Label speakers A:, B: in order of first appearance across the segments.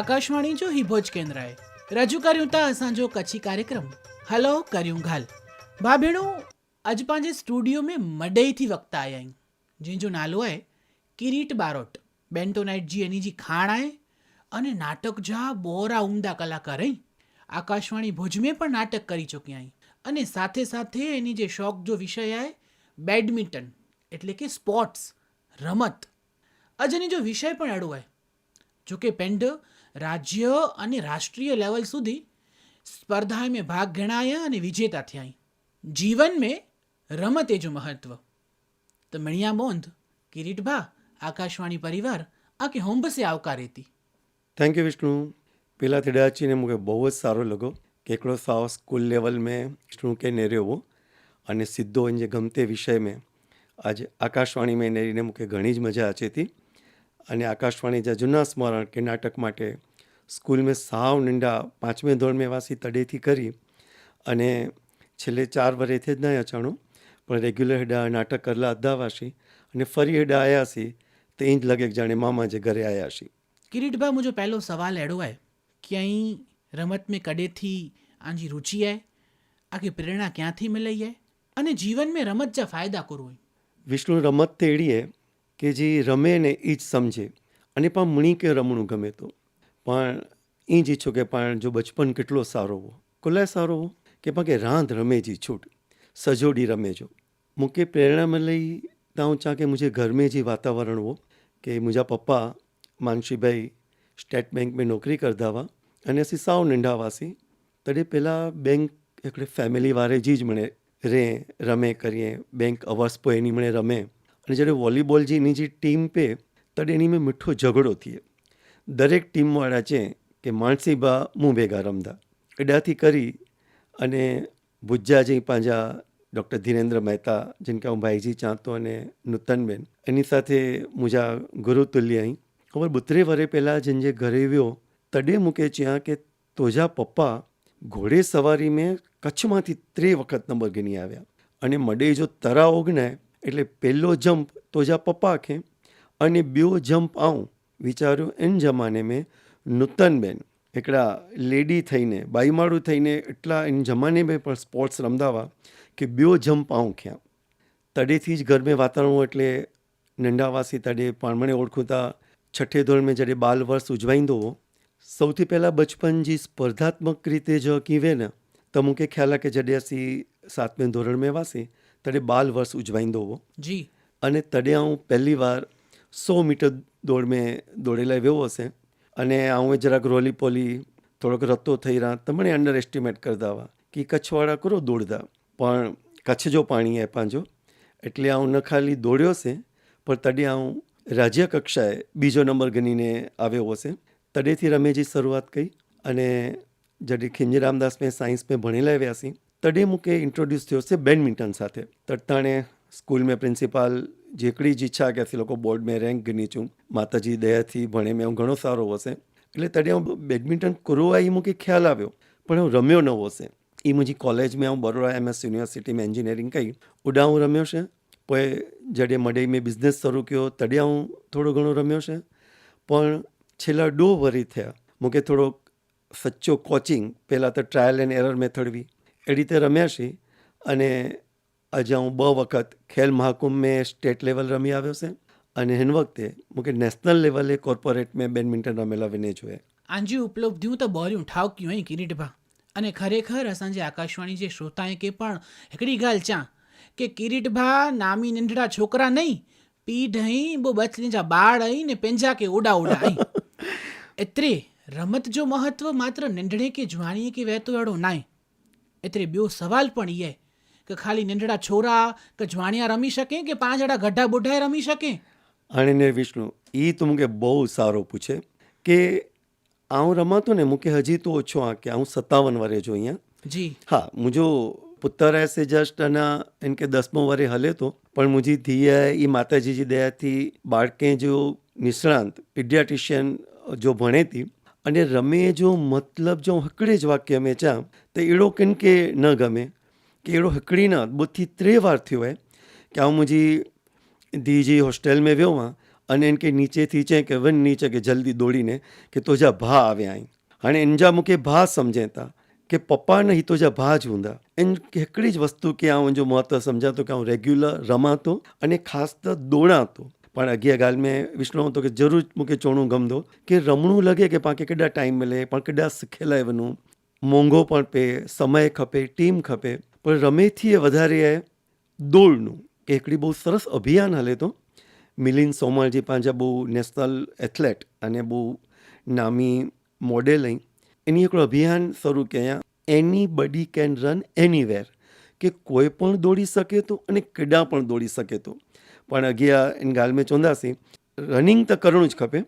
A: आकाशवाणी जो ही भोज केंद्र आहे रजू करियूं था असांजो कच्छी कार्यक्रम हलो करियूं ॻाल्हि भाउ भेणो अॼु पंहिंजे स्टूडियो में मॾई थी वक़्तु आया आहियूं जंहिंजो नालो आहे किरीट बारोट बेंटोनाइट जी એની जी ખાણ आहे અને નાટક જા બોરા ઉમદા કલાકાર અહીં આકાશવાણી ભુજ में પણ નાટક કરી ચૂક્યા અહીં અને સાથે સાથે એની જે શોખ જો વિષય आहे બેડમિન્ટન એટલે કે સ્પોર્ટ્સ રમત અજની જો વિષય પણ અડો आहे જો કે પેંડ રાજ્ય અને રાષ્ટ્રીય લેવલ સુધી સ્પર્ધા મેં ભાગ ગણાયા અને વિજેતા થયા જીવન મેં રમતે જો મહત્વ. તો મણિયા મોંધ કિરીટભા આકાશવાણી પરિવાર આ કે હોમ્બસે આવકારે હતી
B: થેન્ક યુ વિષ્ણુ પેલા તેડાચીને મુકે બહુ જ સારો લાગ્યો કે એકડો સાવ સ્કૂલ લેવલ મેં વિષ્ણુ કે નેર્યો હો. અને સીધો જે ગમતે વિષય મેં. આજે આકાશવાણી મેં નેરીને મુકે ઘણી જ મજા આચી અને આકાશવાણી જે જૂના સ્મરણ કે નાટક માટે સ્કૂલ મેં સાવ નંડા પાંચમે ધોરણ મેં વાસી તડેથી કરી અને છેલ્લે ચાર વર્ષથી જ નહીં અચાણું પણ રેગ્યુલર હેડા નાટક કરલા અદાવાસી અને ફરી હેડા આવ્યા છીએ તે જ લગે જાણે મામા જે ઘરે આવ્યા
A: છીએ કિરીટભાઈ મુજો પહેલો સવાલ એડો હે કે અહીં રમત મેં કડેથી આજી રુચિ હે આખી પ્રેરણા ક્યાંથી મિલી હે અને જીવનમાં રમત જા ફાયદા કરવું
B: વિષ્ણુ રમત તેડીએ કે જે રમે ને એ જ સમજે. અને પણ મણી કે રમણું ગમે તો. પણ એ જ ઈચ્છો કે પણ જો બચપન કેટલો સારો હો કોલા સારો હો કે પાકે રાંધ રમે જી, છૂટ. સજોડી રમે જો. મૂંखे પ્રેरणा मिली ताऊं चां की मुंहिंजे घर में जी वातावरण हो કે મુંજા પપ્પા માનશીભાઈ સ્ટેટ બેંક મેં નોકરી કરતા हुआ અને અસી સાવ નંઢા વાસી તડે પહેલાં બેંક એકડે ફેમિલી વારે જી જ મને રે, રમે, કરીએ. બેંક અવર્સ પો એની મને રમે. અને જ્યારે વોલીબોલ જે એની જે ટીમ પે, તડે એની મેં મીઠો ઝઘડો થઈએ દરેક ટીમવાળા છે કે માણસીબા મું ભેગા રમતા. એડાથી કરી અને ભુજ્જાજી પાંજા ડૉક્ટર ધીરેન્દ્ર મહેતા જેને કે હું ભાઈજી ચાંતો અને નૂતનબેન, એની સાથે મુજા ગુરુતુલ્ય અહીં. ખબર, બુત્રે વરે પહેલાં જેને જે ઘરે આવ્યો, તડે મૂકે ત્યાં કે તોજા પપ્પા ઘોડે સવારી મેં કચ્છમાંથી ત્રે વખત નંબર ગણી આવ્યા. અને મડે જો તરા ઓગણાય એટલે પહેલો જમ્પ તોજા પપ્પા આંખે અને બીજો જમ્પ આવું વિચાર્યું એન જમાને મેં નૂતન બેન એકડા લેડી થઈને બાઈમાળું થઈને એટલા એન જમાને મેં પણ સ્પોર્ટ્સ રમદાવા કે બ્યો જમ પાઉં ખ્યાં. તડેથી જ ઘર મેં વાતાવરણ એટલે નંડાવાસી તડે પણ મને ઓળખુતા છઠ્ઠે ધોરણ મેં જ્યારે બાલ વર્ષ ઉજવાઈંદો સૌથી પહેલાં બચપન જે સ્પર્ધાત્મક રીતે જ કીવે ને તો મૂકે ખ્યાલ કે જડે અસી સાતમે ધોરણ મેં વાસી તડે બાલ વર્ષ ઉજવાઈંદો.
A: જી.
B: અને તડે હું પહેલી વાર સો મીટર દોડ મેં દોડેલા એવો હશે. અને આવું જરાક રોલી પોલી થોડોક રત્તો થઈ રહ્યા. તમને અંડર એસ્ટિમેટ કરતા હવા કે કચ્છવાળા કરો દોડતા. પણ કચ્છ જો પાણી એ પાંજો. એટલે હું ન ખાલી દોડ્યો છે, પણ તડે હું રાજ્ય કક્ષાએ બીજો નંબર ગણીને આવ્યો હશે તડેથી રમેજી શરૂઆત કરી અને જડે ખિંજરામદાસ રામદાસ મેં સાયન્સ મેં ભણેલા આવ્યા છીએ તડે મૂકે ઇન્ટ્રોડ્યુસ થયો છે બેડમિન્ટન સાથે. તડતાણે સ્કૂલ મેં પ્રિન્સિપાલ જેકડી જ ઈચ્છા કે લોકો બોર્ડ મેં રેન્ક ગણી છું. માતાજી દયાથી ભણે મેં હું ઘણો સારો હશે એટલે તડે હું બેડમિન્ટન કરવા એ મૂકી ખ્યાલ આવ્યો. પણ હું રમ્યો ન હશે એ મુજી કોલેજમાં હું બરોડા એમએસ યુનિવર્સિટીમાં એન્જિનિયરિંગ કરી. ઉડા હું રમ્યો છે. પછી જડે મડે મેં બિઝનેસ શરૂ કર્યો. તડે હું થોડો ઘણો રમ્યો છે. પણ છેલ્લા ડો વરી થયા. મૂકે થોડો સચ્ચો કોચિંગ પહેલાં તો ટ્રાયલ એન્ડ એરર મેથડવી એ રીતે રમ્યા છીએ. અને આજે હું બહુ વખત ખેલ મહાકુંભ મેં સ્ટેટ લેવલ રમી આવ્યો છે અને હેન વખતે મૂકે નેશનલ લેવલે કોર્પોરેટ મેં બેડમિન્ટન રમેલા વિને જોએ
A: આંજી ઉપલબ્ધિઓ તો બોલ્યું ઠાવ ક્યું અહીં કિરીટભા અને ખરેખર અસાંજે આકાશવાણી જે શ્રોતાએ કે પણ હિકડી ગાલ ચાં કે કિરીટભા નામી નંઢડા છોકરા નહીં પીઢ અહીં બહુ બચલી જા બાળ અહીં ને પેંજા કે ઓડા ઓડા અહીં. એત્રે રમત જો મહત્વ માત્ર નંઢળે કે જુવાણીએ કે વહેતો એડો નાય એત્રે બ્યો સવાલ પણ ઈએ કે ખાલી નીંદડા છોરા કે જ્વાણિયા રમી શકે કે પાંચ જણા ગઢા બુઢાએ રમી શકે?
B: અને વિષ્ણુ એ તું મૂકે બહુ સારો પૂછે કે આવું રમાતો ને મૂકે હજી તો ઓછો આ કે હું સત્તાવન વરે જો અહીંયા.
A: જી.
B: હા મુજો પુત્ર એસે જસ્ટ અને એમ કે દસમો વરે હલે તો પણ મુજી ધીએ એ માતાજીજી દયાથી બાળકે જો નિષ્ણાંત પીડિયાટિશિયન જો ભણેતી અને રમે જો મતલબ જો હકડે જ વાક્ય મેં ચા તો એડો કેમ કે ન ગમે. कि अहिड़ो हिकिड़ी न ॿ टे बार थियो आहे की आउं मुंहिंजी धीउ जी हॉस्टल में वियो हुअमि अने हिन खे नीचे थी चयईं की वञ नीचे खे जल्दी दौड़ीने की तुंहिंजा भाउ आविया आहिनि हाणे हिन जा मूंखे भाउ सम्झनि था की पप्पा न ही तुंहिंजा भाउ ज हूंदा इन हिकिड़ी वस्तु वस्तू की आउं महत्व सम्झां थो की आउं रेग्युलर रमां थो अने ख़ासि त दौड़ां थो पाण अॻियां ॻाल्हि में विष्णु तोखे ज़रूरु मूंखे चवणो गमंदो की रमणो लॻे की पाण खे केॾा टाइम मिले पाण केॾा सिखियल आहे वञूं मोंगो पण पए समय खपे टीम खपे પણ રમેથી એ વધારે દોડનું એકડી બહુ સરસ અભિયાન હાલે તો. મિલિન સોમાણજી પાંજા બહુ નેશનલ એથ્લેટ અને બહુ નામી મોડેલ અહીં. એની એક અભિયાન શરૂ કે એની બડી કેન રન એનીવેર કે કોઈ પણ દોડી શકે તો અને કેડા પણ દોડી શકે તો. પણ અગિયા એની ગાલમે ચોંદાસી રનિંગ તો કરવું જ ખપે.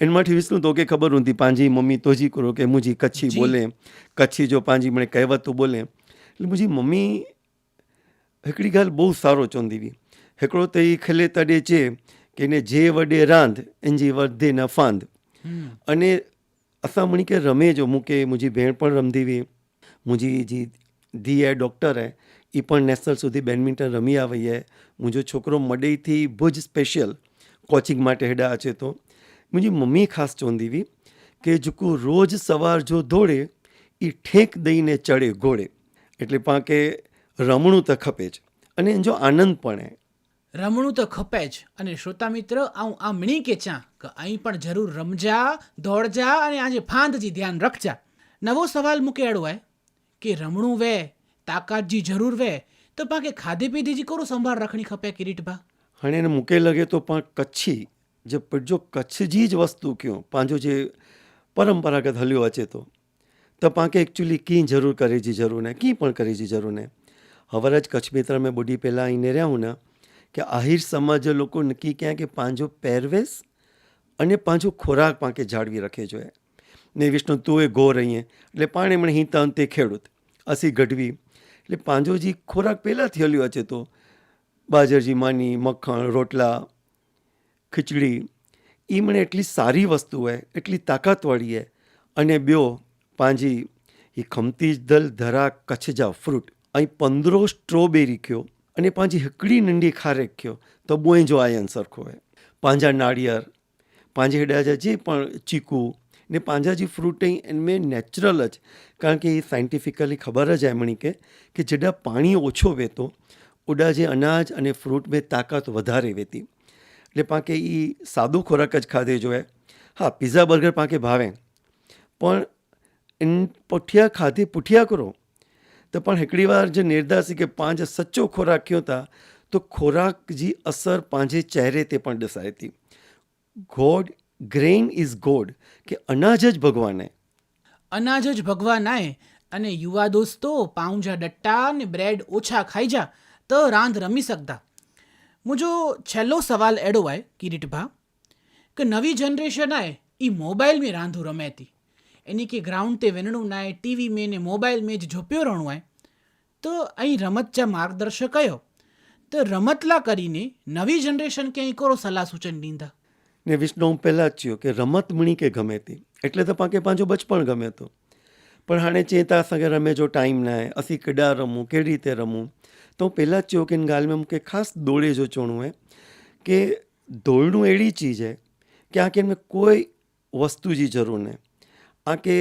B: એનામાંથી વિષ્ણુ તો કે ખબર ઊંધી પાંજી મમ્મી તોજી કરો કે મુજી કચ્છી
A: બોલે.
B: કચ્છી જો પાંજી મને કહેવત તો બોલે. એટલે मुंहिंजी मम्मी हिकिड़ी ॻाल्हि बहू सारो चवंदी हुई हिकिड़ो त हीअ खिले तॾे चए की हिन जे वॾे रांदि इंजी वधे न
A: फांद
B: अने असां मणी खे रमे जो मूंखे मुंहिंजी भेण पण रमंदी हुई मुंहिंजी जी धीउ आहे डॉक्टर आहे એ પણ નેશનલ સુધી બેડમિન્ટન રમી આવી છે મુંहिંજો છોકરો મડઈથી ભુજ સ્પેશિયલ કોચિંગ માટે હેડા અચે તો મુંहिंजी મમ્મી ખાસ ચવંદી हुई કે જેકો રોજ સવાર જો દોડે એ ઠેક દઈને ચડે ઘોડે એટલે પણ કે રમણું તો ખપે જ. અને જો આનંદ પણ
A: રમણું તો ખપે જ. અને શ્રોતા મિત્ર આવું આમણી કે ચા કે અહીં પણ જરૂર રમજા દોડજા અને આજે ફાંદજી ધ્યાન રખજા. નવો સવાલ મૂકેડો હોય કે રમણું વે તાકાતજી જરૂર વે તો પા કે ખાધી પીધીજી કોરો સંભાળ રખણી ખપે કિરીટભા? હણે એને
B: મૂકે લગે તો પણ કચ્છી જે જો કચ્છજી જ વસ્તુ કયો પાંજો જે પરંપરાગત હલ્યો અચે તો. हलियो अचे थो त पाणखे एक्चुअली कीअं ज़रूरु करे जी ज़रूरु न कीअं पण करे जी ज़रूरु न હવર જ કચ્છ મિત્ર મેં બુઢી પહેલાં આવીને રહ્યા હું ને કે આહિર સમાજ જે લોકો નક્કી ક્યાં કે પાંજો પહેરવેશ અને પાંજો ખોરાક પાંકે જાળવી રખે જોઈએ ને વિષ્ણુ તું એ ગોર અહીંયા એટલે પાણે મને હિતા અંતે ખેડૂત અસી ગઢવી એટલે પાંજો જે ખોરાક પહેલાંથી હલ્યો અચે તો બાજરજી માની મખણ રોટલા ખીચડી એ મને એટલી સારી વસ્તુ હોય એટલી તાકાતવાળી હોય અને ॿियो પાંજી એ ખમતી દલ, ધરા કચ્છ જા ફ્રૂટ. અહીં પંદરો સ્ટ્રોબેરી કયો અને પાંજી હિકડી નંઢી ખારેક કયો? તો બોય જો આયન સરખો હોય પાંજા નાળિયેર, પાંજે હેડાજા જે પણ ચીકુ ને પાંજા જે ફ્રૂટ અહીં એનમે નેચરલ જ. કારણ કે એ સાયન્ટિફિકલી ખબર જ એમણી કે કે જેડા પાણી ઓછો વહેતો ઓડા જે અનાજ અને ફ્રૂટ મેં તાકાત વધારે વહેતી એટલે પાંકે એ સાદો ખોરાક જ ખાધે જોઈએ હા, પીઝા બર્ગર પાંકે ભાવે. પણ ઇન પોઠિયા ખાધી, પુઠિયા કરો. તો પણ હિકડી વાર જે નિર્દાસી કે પાંજ સચ્ચો ખોરાક કયો હતા તો ખોરાક જી અસર પાંજે ચહેરે તે પણ દસાઈ હતી ગોડ, ગ્રેન ઇઝ ગોડ, કે અનાજ જ ભગવાને
A: અનાજ જ ભગવાન આય, અને યુવા દોસ્તો પાઉંજા ડટ્ટા ને બ્રેડ ઓછા ખાઈ જા, તો રાંધ રમી શકતા. મુજો છેલ્લો સવાલ એડો આય કિરીટભા કે નવી જનરેશન આય એ મોબાઈલ મેં રાંધું રમેતી એನಿಕೆ ಗ್ರೌಂಡ್ತೆ ವೆನಣುನಾಯ್ ಟಿವಿ ಮೇನೆ મોબાઈલ મેચ ઝોપ્યો રણુઆય તો અહીં રમતચા માર્ગદર્શક કયો? તો રમતલા કરીને નવી જનરેશન કે કરો સલાહ સૂચન દીંધા
B: ને વિષ્ણુ, હું પહેલાં જ થયો કે રમત મણી કે ગમે તે. એટલે તો પાંકે પાંજો બચપણ ગમે તો. પણ હાણે ચેતા સંગે રમે જો ટાઈમ ના હે અસી કડા રમું, કેવી રીતે રમું? તો હું પહેલાં જ થયો કે ગાલમાં કે ખાસ દોડે જો ચોણું હે કે દોડનું એડી ચીજ હે કે આખી એમને કોઈ વસ્તુજી જરૂર નહીં આ કે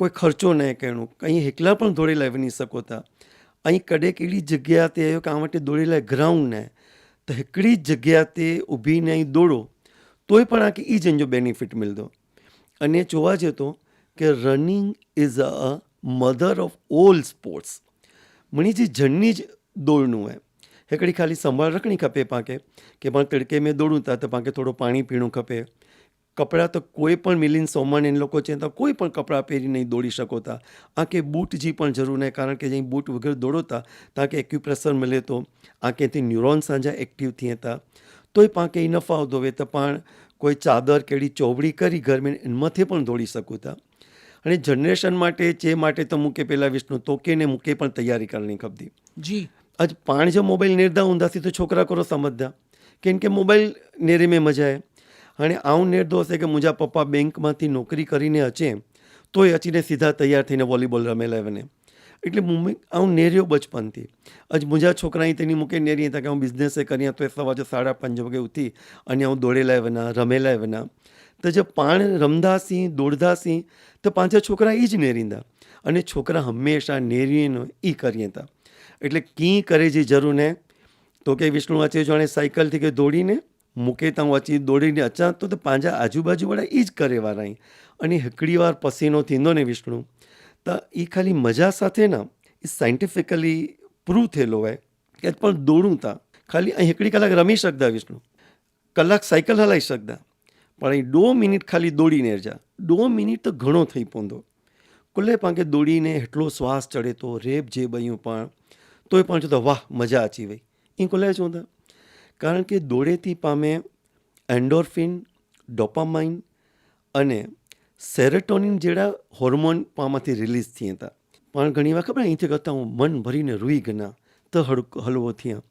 B: કોઈ ખર્ચો નહીં કર્યો અહીં એકલા પણ દોડી લાવી નહીં શકોતા અહીં કડેક એવી જગ્યાથી આવ્યો કે આ માટે દોડી લાય ગ્રાઉન્ડને તો એકડી જગ્યાથી ઊભીને અહીં દોડો. તોય પણ આ કે એ જ એનો બેનિફિટ મળતો અને જોવા જતો કે running is a mother of all sports મણી જે જણની જ દોડનું હે હેકડી ખાલી સંભાળ રખણી ખપે પાકે. કે પણ તડકે મેં દોડું તા તો પાકે થોડો પાણી પીણું ખપે. કપડાં તો કોઈ પણ મિલિન સોમાન લોકો છે તો કોઈ પણ કપડાં પહેરી નહીં દોડી શકોતા આંખે બૂટજી પણ જરૂર નહીં કારણ કે જ્યાં બૂટ વગર દોડોતા તાકે એક્યુપ્રેશર મળે તો આંખેથી ન્યુરોન સાંજા એક્ટિવ થઈ હતા તોય પાંકે ઇનફ આવતો હવે તો પણ કોઈ ચાદર કેડી ચોબડી કરી ગરમીને એમાંથી પણ દોડી શકતા અને જનરેશન માટે જે માટે તો મૂકે પહેલાં વિષ્ણુ તોકેને મૂકે પણ તૈયારી કરવાની ખપતી
A: જી.
B: આજ પાણ જો મોબાઈલ નિર્ધા ઊંધાથી તો છોકરા કરો સમજતા કેમ કે મોબાઈલ નેરે મેં મજા આવે અને આવું નિર્દોષ છે કે મુજા પપ્પા બેંકમાંથી નોકરી કરીને અચે, તોય અચીને સીધા તૈયાર થઈને વોલીબોલ રમેલા એને એટલે મમ્મી, આવું નેર્યો બચપનથી. આજ મુજા છોકરાએ તેની મૂકે નેરી હતા કે હું બિઝનેસે કરી તો એ સવાજે સાડા પાંચ વાગે ઉઠી અને હું દોડેલા એવાના રમેલા એવાના. તો જે પાણ રમતા સિંહ દોડતા સિંહ તો પાંચે છોકરા એ જ નેરીંદા. અને છોકરા હંમેશા નેરીનો એ કરીએ હતા એટલે કી કરે જે જરૂર ને તો કે વિષ્ણુ આચે જાણે સાયકલથી કે દોડીને મૂકે ત્યાં વચ્ચે દોડીને અચાં તો પાંજા આજુબાજુવાળા એ જ કરે વાળા અહીં અને હિકડી વાર પસીનો થીંદો ને વિષ્ણુ. તો એ ખાલી મજા સાથે ના એ સાયન્ટિફિકલી પ્રૂવ થયેલો હોય કે પણ દોડું તા. ખાલી અહીં એકડી કલાક રમી શકતા વિષ્ણુ. કલાક સાયકલ હલાવી શકતા. પણ અહીં દો મિનિટ ખાલી દોડીને જા. દો મિનિટ તો ઘણો થઈ પોંદો કુલ્લે પાંકે દોડીને એટલો શ્વાસ ચડે તો રેપ જે બન્યું પણ, તોય પણ જો તો વાહ, મજા આચી વઈ. એ કુલ્લે ચોંતા કારણ કે દોડેથી પામે એન્ડોર્ફિન, ડોપામાઇન અને સેરેટોનિન જેડા હોર્મોન પામાંથી રિલીઝ થયા હતા. પણ ઘણી વાર ખબર અહીંથી કરતાં હું મન ભરીને રૂઈ ગના તો હલવો થયા.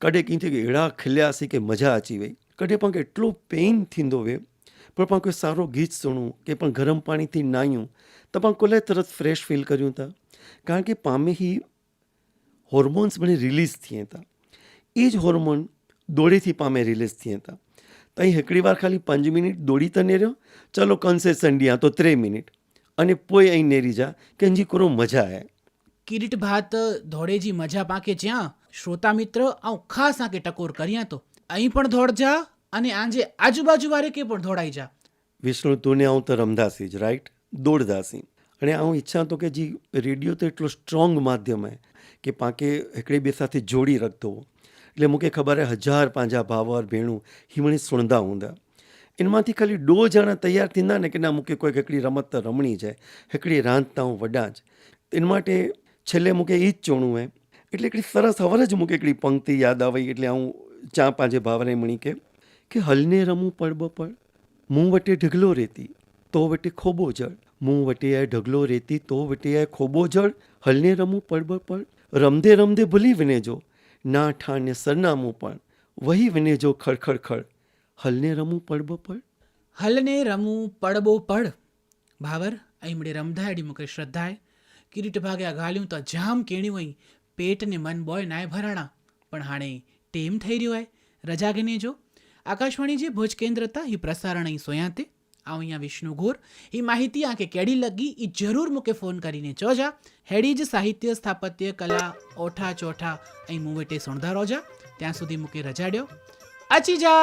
B: કડે કંઈથી કે એડા ખીલ્યા હશે કે મજા આચી વઈ. કડે પણ કે એટલો પેઇન થીંદો વે પણ પણ કોઈ સારો ગીત સુણું કે પણ ગરમ પાણીથી નાહ્યું તો પણ કોલે તરત ફ્રેશ ફીલ કર્યું હતા કારણ કે પામે હી હોર્મોન્સ મને રિલીઝ થયા હતા. એ જ હોર્મોન દોડીથી પામે રિલીઝ થયા હતા. ત્યાં હેકડી વાર ખાલી પાંચ મિનિટ દોડી તો નેર્યો. ચલો કન્સેશન ડિયા તો ત્રે મિનિટ. અને પોઈ અહીં નેરી જા કે હજી કરો મજા આવે
A: કિરીટ ભાત ધોળેજી મજા પાકે જ્યાં? શ્રોતા મિત્ર આ ઉખા સાંકે ટકોર કર્યા તો. અહીં પણ ધોડ જા અને આંજે આજુબાજુ વારે કે પણ ધોડાઈ જા.
B: વિષ્ણુ તુને આવું તો રમદાસી જ રાઈટ દોડદાસી. અને આવું ઈચ્છા તો કે જી રેડિયો તો એટલો સ્ટ્રોંગ માધ્યમ હે કે પાકે એકડે બે સાથે જોડી રાખતો એટલે મૂકે ખબર હજાર પાંજા ભાવર, ભેણું, હિમણી સુણદા ઊંધા. એમાંથી ખાલી ડો જણા તૈયાર થીંદા ને કે ના મૂકે કોઈક એકડી રમત રમણી છે એકડી રાંધતા હું વડા જ એના માટે છેલ્લે મૂકે એ જ ચોણું હે. એટલે એકડી સરસ હવર જ મૂકે એકડી પંક્તિ યાદ આવે એટલે હું ચા પાંજે ભાવરે મણી કે કે હલને રમું પડ બપડ મું વટે ઢગલો રેતી, તો વટે ખોબો જળ. મું વટે આ ઢગલો રેતી, તો વટે આ ખોબો જળ. હલને રમું પડ બપડ રમદે રમદે ભૂલી વિને જો. ના ઠાને સરનામું પણ. વહી વિને જો ખડ ખડ. હલને રમું પડ. બપડ
A: હલને રમું પડબો પડ. ભાવર અહીં રમધાય રમધાયડી મુકે શ્રદ્ધાય. કિરીટ ભાગ્યા ગાલ્યું તો જામ કેણ્યું અહીં પેટને મન બોય નાય ભરાણા. પણ હાણે ટેમ થઈ રહ્યો હોય રજા ગને જો. આકાશવાણી જે ભુજ કેન્દ્ર હતા એ પ્રસારણ અહીં સોયાતે. આવું અહીંયા વિષ્ણુ ઘોર. એ માહિતી આ કેડી લગી. એ જરૂર મૂકે ફોન કરીને. ચોજા જ. સાહિત્ય સ્થાપત્ય કલા ઓઠા ચોઠા અહીં મુવેટે સોણધા રોજા. ત્યાં સુધી મૂકે રજાડ્યો આચી જા